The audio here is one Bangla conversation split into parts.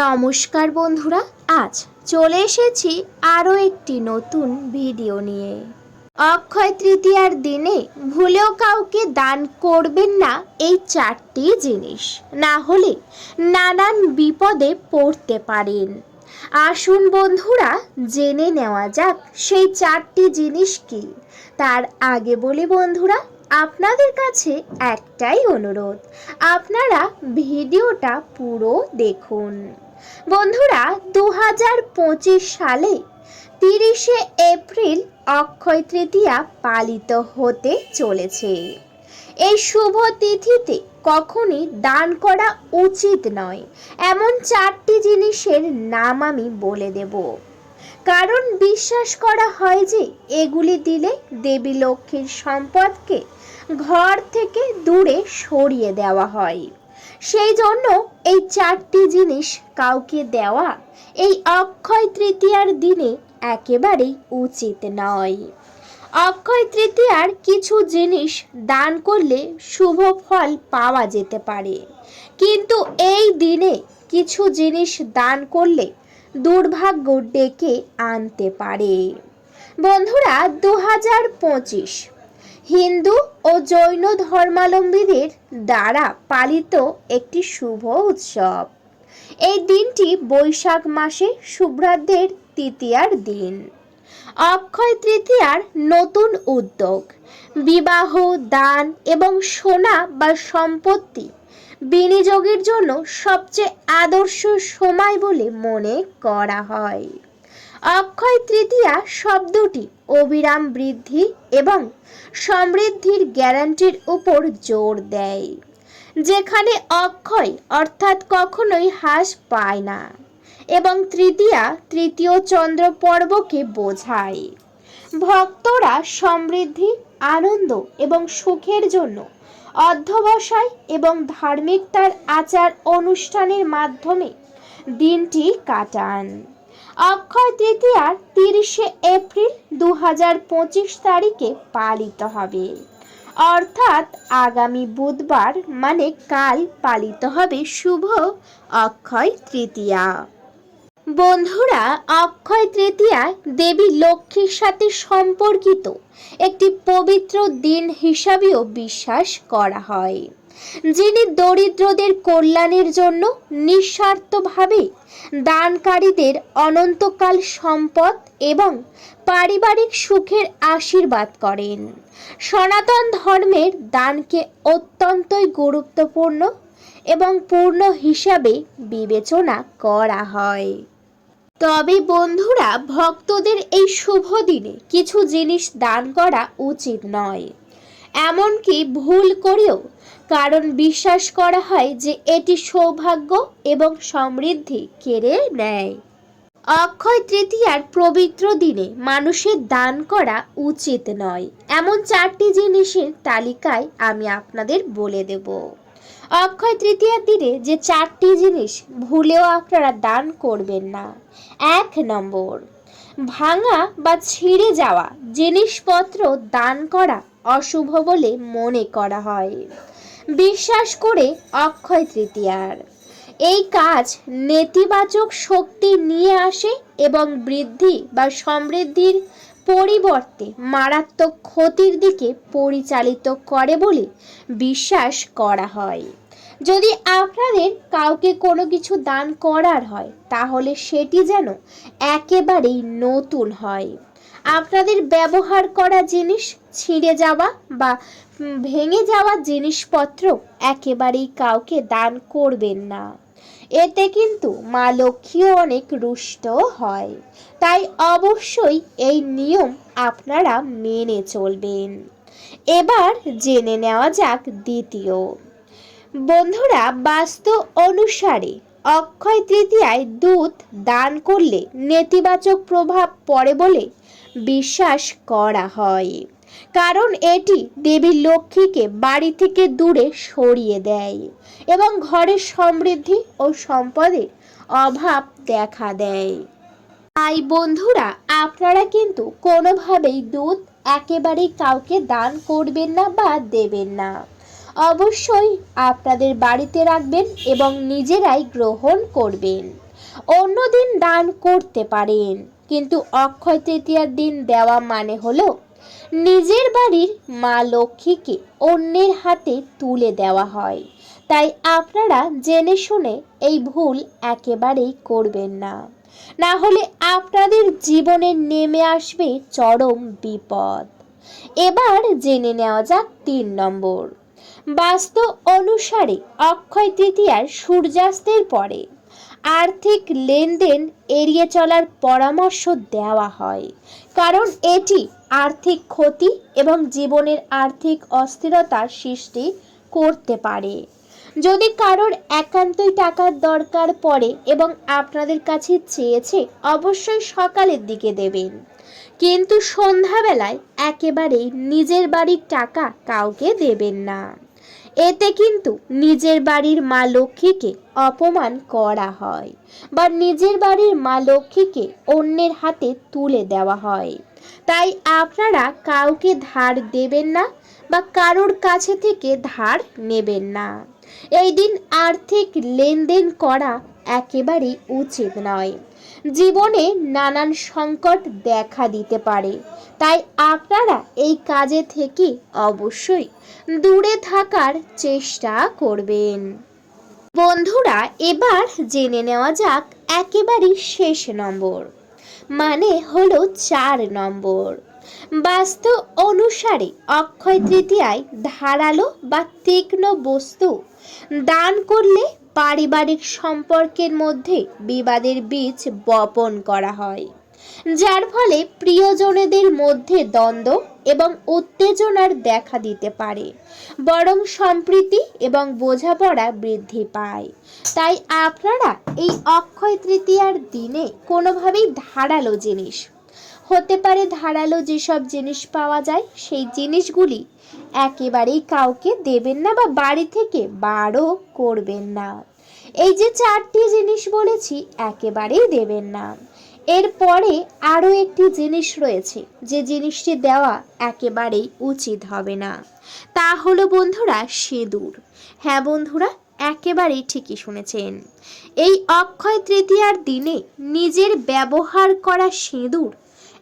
নমস্কার বন্ধুরা, আজ চলে এসেছি আরও একটি নতুন ভিডিও নিয়ে। অক্ষয় তৃতীয়ার দিনে ভুলেও কাউকে দান করবেন না এই চারটি জিনিস। না হলে নানান বিপদে পড়তে পারেন। আসুন বন্ধুরা, জেনে নেওয়া যাক সেই চারটি জিনিস কি। তার আগে বলি বন্ধুরা, আপনাদের কাছে একটাই অনুরোধ, আপনারা ভিডিওটা পুরো দেখুন। বন্ধুরা দু হাজার পঁচিশ সালে তিরিশে এপ্রিল অক্ষয় তৃতীয়া পালিত হতে চলেছে। এই শুভ তিথিতে কখনই দান করা উচিত নয়, এমন চারটি জিনিসের নাম আমি বলে দেব। কারণ বিশ্বাস করা হয় যে এগুলি দিলে দেবী লক্ষ্মীর সম্পদকে ঘর থেকে দূরে সরিয়ে দেওয়া হয়। সেই জন্য এই চারটি জিনিস কাউকে দেওয়া এই অক্ষয় তৃতীয়ার দিনে একেবারেই উচিত নয়। অক্ষয় তৃতীয়ার কিছু জিনিস দান করলে শুভ ফল পাওয়া যেতে পারে। কিন্তু এই দিনে কিছু জিনিস দান করলে দুর্ভাগ্য ডেকে আনতে পারে। বন্ধুরা দু হাজার পঁচিশ হিন্দু ও জৈন ধর্মাবলম্বীদের দ্বারা পালিত একটি শুভ উৎসব। এই দিনটি বৈশাখ মাসে শুভ্রাদ্দের তৃতীয়ার দিন। অক্ষয় তৃতীয়ার নতুন উদ্যোগ, বিবাহ, দান এবং সোনা বা সম্পত্তি বিনিয়োগের জন্য সবচেয়ে আদর্শ সময় বলে মনে করা হয়। অক্ষয় তৃতীয়া শব্দটি অবিরাম বৃদ্ধি এবং সমৃদ্ধির গ্যারান্টির উপর জোর দেয়, যেখানে অক্ষয় অর্থাৎ কখনোই হ্রাস পায় না এবং তৃতীয়া তৃতীয় চন্দ্র পর্বকে বোঝায়। ভক্তরা সমৃদ্ধি, আনন্দ এবং সুখের জন্য অধ্যবসায় এবং ধার্মিকতার আচার অনুষ্ঠানের মাধ্যমে দিনটি কাটান। অক্ষয় তৃতীয়ার তিরিশে এপ্রিল দু পঁচিশ তারিখে পালিত হবে। অর্থাৎ আগামী বুধবার মানে কাল পালিত হবে শুভ অক্ষয় তৃতীয়া। বন্ধুরা, অক্ষয় তৃতীয়া দেবী লক্ষ্মীর সাথে সম্পর্কিত একটি পবিত্র দিন হিসাবেও বিশ্বাস করা হয়। যিনি দরিদ্রদের কল্যাণের জন্য নিঃস্বার্থভাবে দানকারীদের অনন্তকাল সম্পদ এবং পারিবারিক সুখের আশীর্বাদ করেন। সনাতন ধর্মের দানকে অত্যন্তই গুরুত্বপূর্ণ এবং পূর্ণ হিসাবে বিবেচনা করা হয়। তবে বন্ধুরা, ভক্তদের এই শুভ দিনে কিছু জিনিস দান করা উচিত নয়। এমনকি ভুল করেও, কারণ বিশ্বাস করা হয় যে এটি সৌভাগ্য এবং সমৃদ্ধি কেড়ে নেয়। অক্ষয় তৃতীয়ার পবিত্র দিনে মানুষের দান করা উচিত নয়। এমন চারটি জিনিসের তালিকায় আমি আপনাদের বলে দেব। অক্ষয় তৃতীয়ার দিনে যে চারটি জিনিস ভুলেও আপনারা দান করবেন না। এক নম্বর, ভাঙা বা ছিঁড়ে যাওয়া জিনিসপত্র দান করা অশুভ বলে মনে করা হয়। বিশ্বাস করে অক্ষয় তৃতীয়ার। এই কাজ নেতিবাচক শক্তি নিয়ে আসে এবং বৃদ্ধি বা সমৃদ্ধির পরিবর্তে মারাত্মক ক্ষতির দিকে পরিচালিত করে বলে বিশ্বাস করা হয়। যদি আপনাদের কাউকে কোনো কিছু দান করার হয়, তাহলে সেটি যেন একেবারেই নতুন হয়। আপনাদের ব্যবহার করা জিনিস ছিঁড়ে যাওয়া বা ভেঙে যাওয়া জিনিসপত্র একেবারেই কাউকে দান করবেন না। এতে কিন্তু মা লক্ষ্মীও অনেক রুষ্ট হয়। তাই অবশ্যই এই নিয়ম আপনারা মেনে চলবেন। এবার জেনে নেওয়া যাক দ্বিতীয়। বন্ধুরা বাস্তু অনুসারে অক্ষয় তৃতীয়ায় দুধ দান করলে নেতিবাচক প্রভাব পড়ে বলে বিশ্বাস করা হয়। কারণ এটি দেবী লক্ষ্মীকে বাড়ি থেকে দূরে সরিয়ে দেয় এবং ঘরের সমৃদ্ধি ও সম্পদের অভাব দেখা দেয়। তাই বন্ধুরা, আপনারা কিন্তু কোনোভাবেই দুধ একেবারেই কাউকে দান করবেন না বা দেবেন না। অবশ্যই আপনাদের বাড়িতে রাখবেন এবং নিজেরাই গ্রহণ করবেন। অন্যদিন দান করতে পারেন, কিন্তু অক্ষয় তৃতীয়ার দিন দেওয়া মানে হলো নিজের বাড়ির মা লক্ষ্মীকে অন্যের হাতে তুলে দেওয়া হয়। তাই আপনারা জেনে শুনে এই ভুল একেবারেই করবেন না। না হলে আপনাদের জীবনে নেমে আসবে চরম বিপদ। এবার জেনে নেওয়া যাক তিন নম্বর। বাস্তু অনুসারে অক্ষয় তৃতীয়ার সূর্যাস্তের পরে আর্থিক লেনদেন এড়িয়ে চলার পরামর্শ দেওয়া হয়। কারণ এটি আর্থিক ক্ষতি এবং জীবনের আর্থিক অস্থিরতার সৃষ্টি করতে পারে। যদি কারোর একান্তই টাকার দরকার পড়ে এবং আপনাদের কাছে চেয়েছে, অবশ্যই সকালের দিকে দেবেন। কিন্তু সন্ধ্যাবেলায় একেবারেই নিজের বাড়ির টাকা কাউকে দেবেন না। এতে কিন্তু নিজের বাড়ির মা লক্ষ্মীকে অপমান করা হয় বা নিজের বাড়ির মা লক্ষ্মীকে অন্যের হাতে তুলে দেওয়া হয়। তাই আপনারা কাউকে ধার দেবেন না বা কারোর কাছে থেকে ধার নেবেন না। এই দিন আর্থিক লেনদেন করা একেবারেই উচিত নয়। জীবনে নানান সংকট দেখা দিতে পারে। তাই আপনারা এই কাজে থেকে অবশ্যই দূরে থাকার চেষ্টা করবেন। বন্ধুরা, এবার জেনে নেওয়া যাক একেবারেই শেষ নম্বর। মানে হলো চার নম্বর। বাস্তু অনুসারে অক্ষয় তৃতীয়ায় ধারালো বা তীক্ষ্ণ বস্তু দান করলে পারিবারিক সম্পর্কের মধ্যে বিবাদের বীজ বপন করা হয়, যার ফলে প্রিয়জনেদের মধ্যে দ্বন্দ্ব এবং উত্তেজনার দেখা দিতে পারে। বরং সম্প্রীতি এবং বোঝাপড়া বৃদ্ধি পায়। তাই আপনারা এই অক্ষয় তৃতীয়ার দিনে কোনোভাবেই ধারালো জিনিস, হতে পারে ধারালো যেসব জিনিস পাওয়া যায়, সেই জিনিসগুলি একেবারেই কাউকে দেবেন না বা বাড়ি থেকে বারও করবেন না। এই যে চারটি জিনিস বলেছি, একেবারেই দেবেন না। এরপরে আরও একটি জিনিস রয়েছে, যে জিনিসটি দেওয়া একেবারেই উচিত হবে না। তা হলো বন্ধুরা, সিঁদুর। হ্যাঁ বন্ধুরা, একেবারেই ঠিকই শুনেছেন। এই অক্ষয় তৃতীয়ার দিনে নিজের ব্যবহার করা সিঁদুর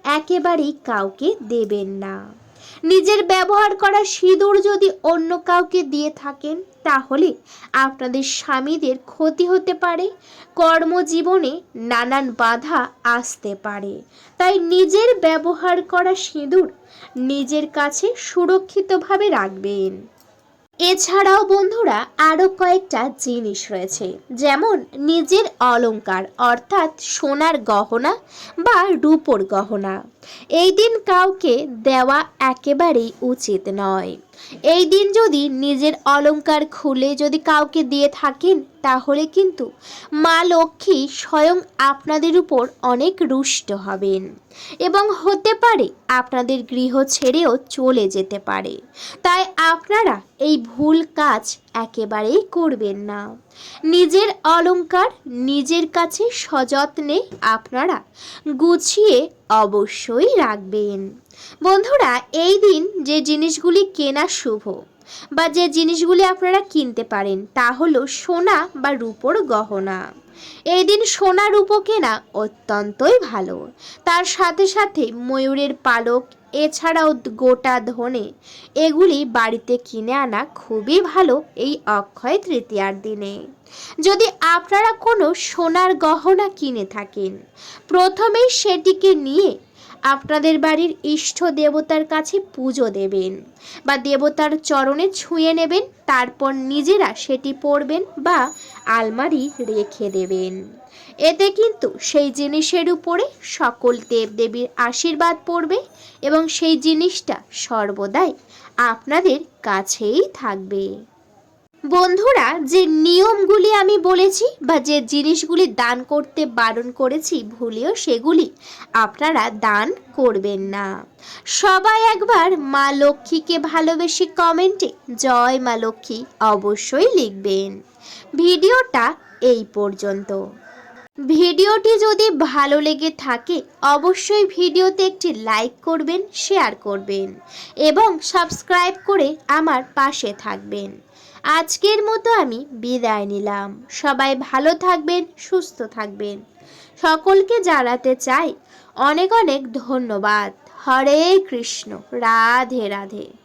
একেবারেই কাউকে দেবেন না। নিজের ব্যবহার করা সিঁদুর যদি অন্য কাউকে দিয়ে থাকেন, তাহলে আপনাদের স্বামীদের ক্ষতি হতে পারে, কর্মজীবনে নানান বাধা আসতে পারে। তাই নিজের ব্যবহার করা সিঁদুর নিজের কাছে সুরক্ষিতভাবে রাখবেন। এছাড়াও বন্ধুরা আরও কয়েকটা জিনিস রয়েছে। যেমন নিজের অলংকার, অর্থাৎ সোনার গহনা বা রূপোর গহনা। এই দিন কাউকে দেওয়া একেবারেই উচিত নয়। এই দিন যদি নিজের অলংকার খুলে যদি কাউকে দিয়ে থাকেন, তাহলে কিন্তু মা লক্ষ্মী স্বয়ং আপনাদের উপর অনেক রুষ্ট হবেন এবং হতে পারে আপনাদের গৃহ ছেড়েও চলে যেতে পারে। তাই আপনারা এই ভুল কাজ একেবারেই করবেন না। নিজের অলংকার নিজের কাছে সযত্নে আপনারা গুছিয়ে অবশ্যই রাখবেন। বন্ধুরা, এই দিন যে জিনিসগুলি কেনা শুভ বা যে জিনিসগুলি আপনারা কিনতে পারেন, তা হলো সোনা বা রূপোর গহনা। এই দিন সোনা রূপো কেনা অত্যন্তই ভালো। তার সাথে সাথে ময়ূরের পালক এছাড়াও গোটা ধনে। এগুলি বাড়িতে কিনে আনা খুবই ভালো এই অক্ষয় তৃতীয়ার দিনে। যদি আপনারা কোনো সোনার গহনা কিনে থাকেন, প্রথমেই সেটিকে নিয়ে আপনাদের বাড়ির ইষ্ট দেবতার কাছে পুজো দেবেন বা দেবতার চরণে ছুঁয়ে নেবেন, তারপর নিজেরা সেটি পরবেন বা আলমারি রেখে দেবেন। এতে কিন্তু সেই জিনিসের উপরে সকল দেবদেবীর আশীর্বাদ পড়বে এবং সেই জিনিসটা সর্বদাই আপনাদের কাছেই থাকবে। বন্ধুরা, যে নিয়মগুলি আমি বলেছি বা যে জিনিসগুলি দান করতে বারণ করেছি ভুলেও সেগুলি আপনারা দান করবেন না। সবাই একবার মা লক্ষ্মীকে ভালোবেসে কমেন্টে জয় মা লক্ষ্মী অবশ্যই লিখবেন। ভিডিওটা এই পর্যন্ত। ভিডিওটি যদি ভালো লেগে থাকে, অবশ্যই ভিডিওতে একটি লাইক করবেন শেয়ার করবেন এবং সাবস্ক্রাইব করে আমার পাশে থাকবেন। আজকের মতো আমি বিদায় নিলাম। সবাই ভালো থাকবেন, সুস্থ থাকবেন। সকলকে জানাতে চাই অনেক অনেক ধন্যবাদ। হরে কৃষ্ণ, রাধে রাধে।